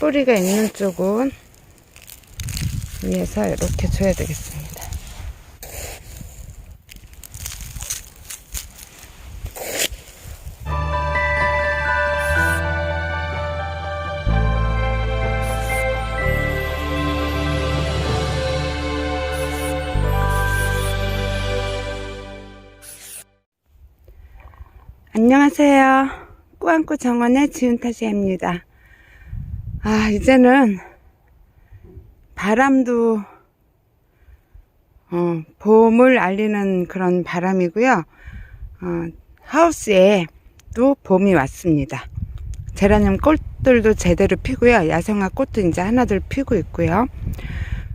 뿌리가 있는 쪽은 위에서 이렇게 줘야 되겠습니다. 안녕하세요. 꾸안꾸 정원의 지은타시입니다. 아, 이제는 바람도 어, 봄을 알리는 그런 바람이고요. 어, 하우스에 또 봄이 왔습니다. 제라늄 꽃들도 제대로 피고요. 야생화 꽃도 이제 하나둘 피고 있고요.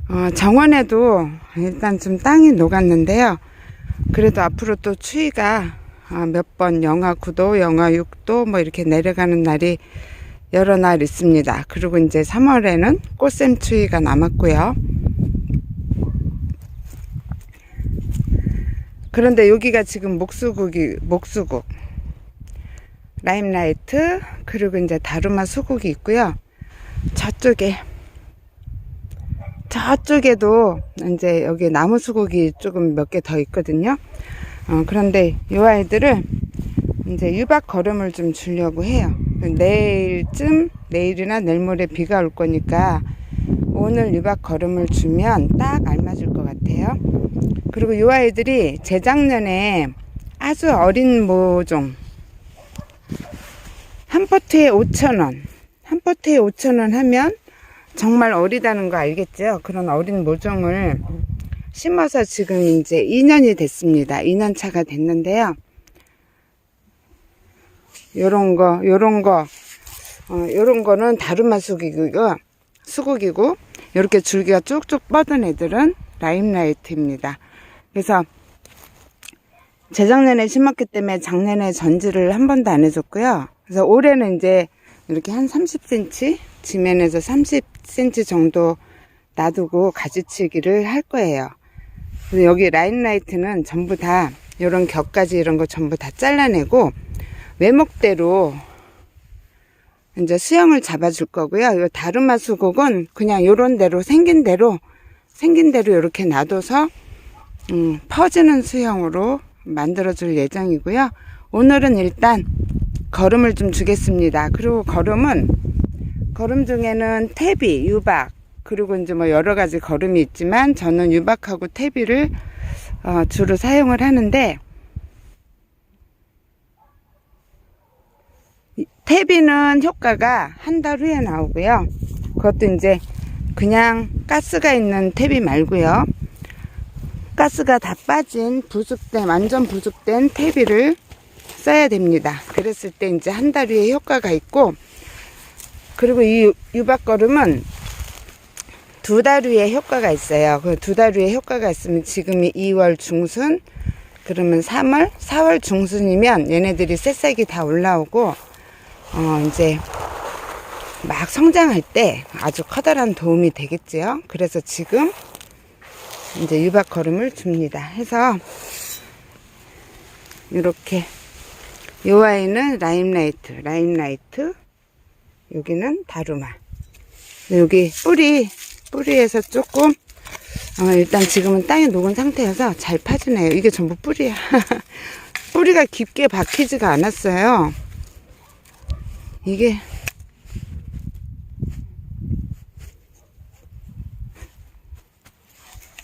어, 정원에도 일단 좀 땅이 녹았는데요. 그래도 앞으로 또 추위가 아, 몇번 영하 9도, 영하 6도 뭐 이렇게 내려가는 날이 여러 날 있습니다. 그리고 이제 3월에는 꽃샘 추위가 남았고요. 그런데 여기가 지금 목수국이 목수국 라임라이트 그리고 이제 다루마 수국이 있고요. 저쪽에 저쪽에도 이제 여기 나무 수국이 조금 몇 개 더 있거든요. 어, 그런데 이 아이들을 이제 유박 걸음을 좀 주려고 해요. 내일쯤, 내일이나 내일 모레 비가 올 거니까 오늘 유박 걸음을 주면 딱 알맞을 것 같아요. 그리고 이 아이들이 재작년에 아주 어린 모종 한 포트에 5,000원, 한 포트에 5,000원 하면 정말 어리다는 거 알겠죠? 그런 어린 모종을 심어서 지금 이제 2년이 됐습니다. 2년 차가 됐는데요. 요런 거, 요런 거, 어, 요런 거는 다루마 수국이고, 수국이고, 요렇게 줄기가 쭉쭉 뻗은 애들은 라임라이트입니다. 그래서 재작년에 심었기 때문에 작년에 전지를 한 번도 안 해줬고요. 그래서 올해는 이제 이렇게 한 30cm, 지면에서 30cm 정도 놔두고 가지치기를 할 거예요. 그래서 여기 라인라이트는 전부 다 이런 격까지 이런 거 전부 다 잘라내고 외목대로 이제 수영을 잡아줄 거고요. 이 다루마 수국은 그냥 요런 대로 생긴 대로 생긴 대로 이렇게 놔둬서 음, 퍼지는 수영으로 만들어줄 예정이고요. 오늘은 일단 걸음을 좀 주겠습니다. 그리고 걸음은 걸음 중에는 태비, 유박, 그리고 이제 뭐 여러 가지 걸음이 있지만 저는 유박하고 태비를 어, 주로 사용을 하는데 이 태비는 효과가 한 달 후에 나오고요. 그것도 이제 그냥 가스가 있는 태비 말고요. 가스가 다 빠진 부숙된 완전 부숙된 태비를 써야 됩니다. 그랬을 때 이제 한 달 후에 효과가 있고 그리고 이 유박걸음은 두 달 후에 효과가 있어요. 그 두 달 후에 효과가 있으면 지금이 2월 중순, 그러면 3월, 4월 중순이면 얘네들이 새싹이 다 올라오고, 어, 이제 막 성장할 때 아주 커다란 도움이 되겠지요. 그래서 지금 이제 유박 걸음을 줍니다. 해서 이렇게 요 아이는 라임라이트, 라임라이트, 여기는 다루마. 여기 뿌리 뿌리에서 조금 어, 일단 지금은 땅에 녹은 상태여서 잘 파지네요. 이게 전부 뿌리야. 뿌리가 깊게 박히지가 않았어요. 이게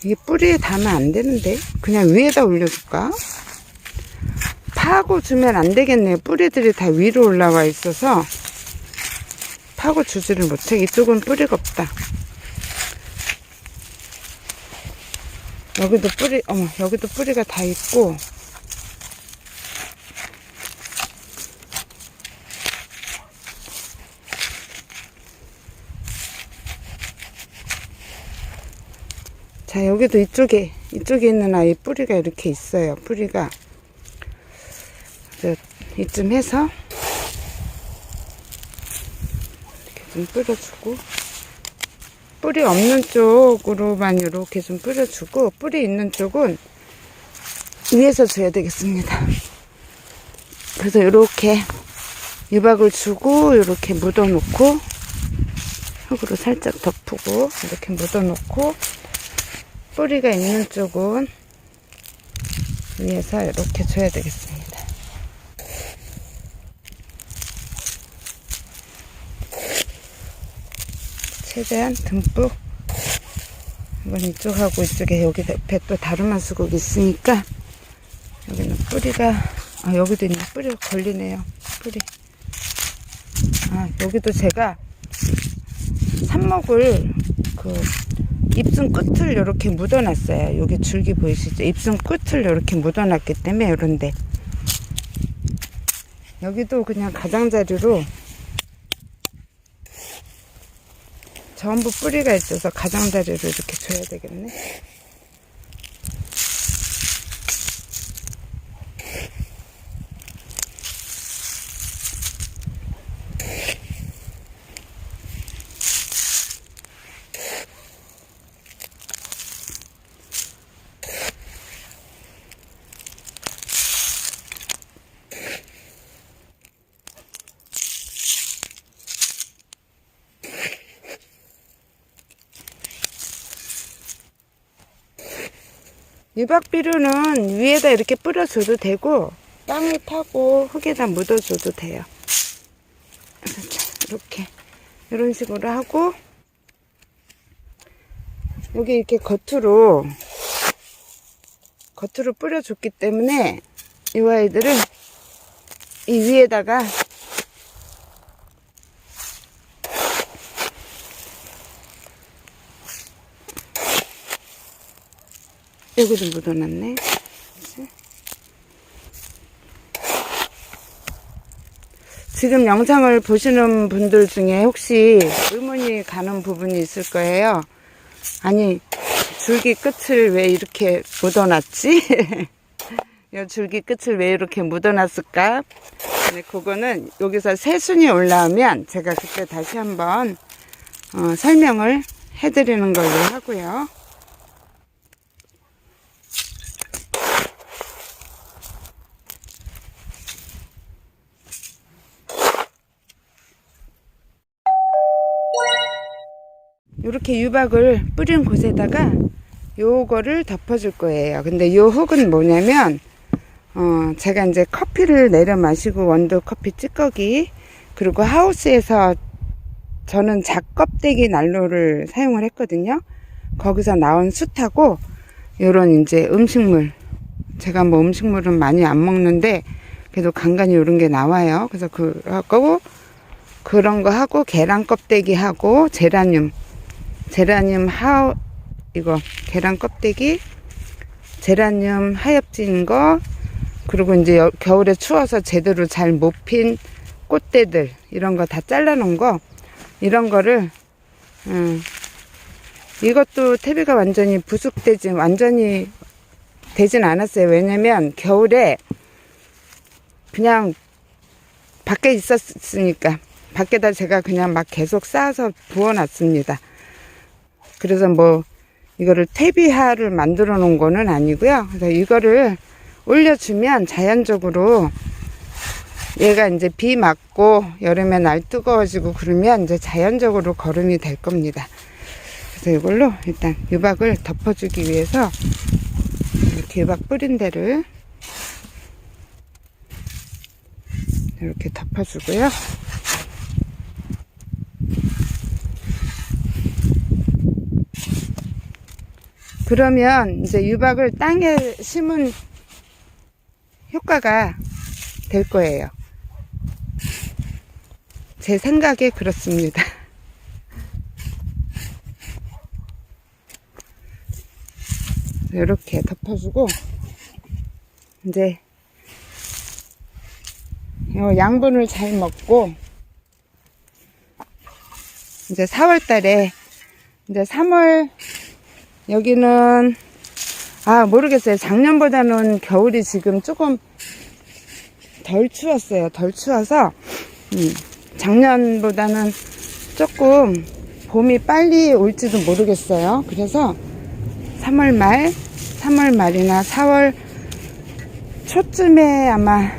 이게 뿌리에 닿으면 안 되는데 그냥 위에다 올려줄까? 파고 주면 안 되겠네요. 뿌리들이 다 위로 올라와 있어서 파고 주지를 못해. 이쪽은 뿌리가 없다. 여기도 뿌리, 어머, 여기도 뿌리가 다 있고, 자, 여기도 이쪽에, 이쪽에 있는 아이 뿌리가 이렇게 있어요. 뿌리가. 이쯤 해서, 이렇게 좀 뿌려주고, 뿌리 없는 쪽으로만 이렇게 좀 뿌려주고 뿌리 있는 쪽은 위에서 줘야 되겠습니다. 그래서 이렇게 유박을 주고 이렇게 묻어놓고 흙으로 살짝 덮고 이렇게 묻어놓고 뿌리가 있는 쪽은 위에서 이렇게 줘야 되겠습니다. 최대한 듬뿍 이건 이쪽하고 이쪽에 여기 옆에 또 다루마 수국이 있으니까 여기는 뿌리가 아 여기도 있네. 뿌리가 걸리네요. 뿌리. 아 여기도 제가 삽목을 그 잎순 끝을 이렇게 묻어놨어요. 여기 줄기 보이시죠? 잎순 끝을 이렇게 묻어놨기 때문에 이런데. 여기도 그냥 가장자리로 전부 뿌리가 있어서 가장자리로 이렇게 줘야 되겠네 유박비료는 위에다 이렇게 뿌려줘도 되고 땅에 파고 흙에다 묻어줘도 돼요. 이렇게 이런 식으로 하고 여기 이렇게 겉으로 겉으로 뿌려줬기 때문에 이 아이들은 이 위에다가 여기도 묻어놨네. 지금 영상을 보시는 분들 중에 혹시 의문이 가는 부분이 있을 거예요. 아니, 줄기 끝을 왜 이렇게 묻어놨지? 이 줄기 끝을 왜 이렇게 묻어놨을까? 네, 그거는 여기서 새순이 올라오면 제가 그때 다시 한번 어, 설명을 해드리는 걸로 하고요. 이렇게 유박을 뿌린 곳에다가 요거를 덮어줄 거예요. 근데 요 흙은 뭐냐면, 어, 제가 이제 커피를 내려 마시고 원두 커피 찌꺼기, 그리고 하우스에서 저는 작껍데기 난로를 사용을 했거든요. 거기서 나온 숯하고, 요런 이제 음식물. 제가 뭐 음식물은 많이 안 먹는데, 그래도 간간히 요런 게 나와요. 그래서 그거, 그런 거 하고, 계란 껍데기 하고, 제라늄. 제라늄 하 이거 계란 껍데기 제라늄 하엽진 거 그리고 이제 여, 겨울에 추워서 제대로 잘 못 핀 꽃대들 이런 거 다 잘라 놓은 거 이런 거를 음, 이것도 퇴비가 완전히 부숙되지 완전히 되진 않았어요. 왜냐면 겨울에 그냥 밖에 있었으니까 밖에다 제가 그냥 막 계속 쌓아서 부어놨습니다 그래서 뭐 이거를 퇴비화를 만들어 놓은 거는 아니고요. 그래서 이거를 올려주면 자연적으로 얘가 이제 비 맞고 여름에 날 뜨거워지고 그러면 이제 자연적으로 거름이 될 겁니다. 그래서 이걸로 일단 유박을 덮어주기 위해서 이렇게 유박 뿌린 데를 이렇게 덮어주고요. 그러면 이제 유박을 땅에 심은 효과가 될 거예요. 제 생각에 그렇습니다. 이렇게 덮어주고 이제 요 양분을 잘 먹고 이제 4월 달에 이제 3월 여기는 아 모르겠어요. 작년보다는 겨울이 지금 조금 덜 추웠어요. 덜 추워서 음, 작년보다는 조금 봄이 빨리 올지도 모르겠어요. 그래서 3월 말 3월 말이나 4월 초쯤에 아마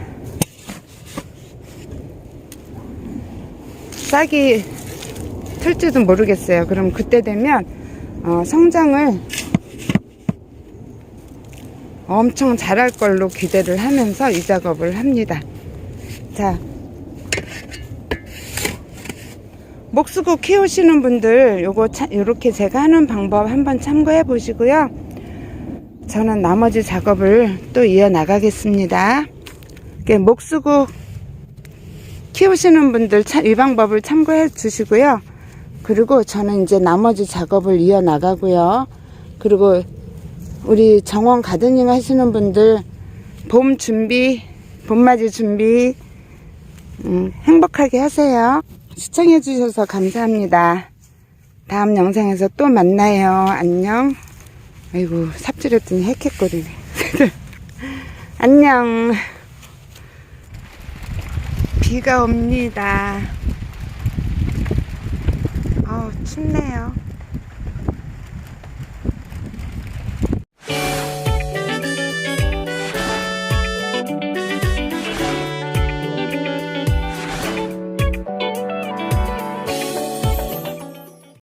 싹이 틀지도 모르겠어요. 그럼 그때 되면 어, 성장을 엄청 잘할 걸로 기대를 하면서 이 작업을 합니다. 자, 목수고 키우시는 분들 요거 차, 요렇게 제가 하는 방법 한번 참고해 보시고요. 저는 나머지 작업을 또 이어 나가겠습니다. 이렇게 목수고 키우시는 분들 차- 이 방법을 참고해 주시고요. 그리고 저는 이제 나머지 작업을 이어 나가고요. 그리고 우리 정원 가드닝 하시는 분들 봄 준비, 봄맞이 준비 음, 행복하게 하세요. 시청해 주셔서 감사합니다. 다음 영상에서 또 만나요. 안녕. 아이고 삽질했더니 헥헥거리네. 안녕. 비가 옵니다. 아우 춥네요.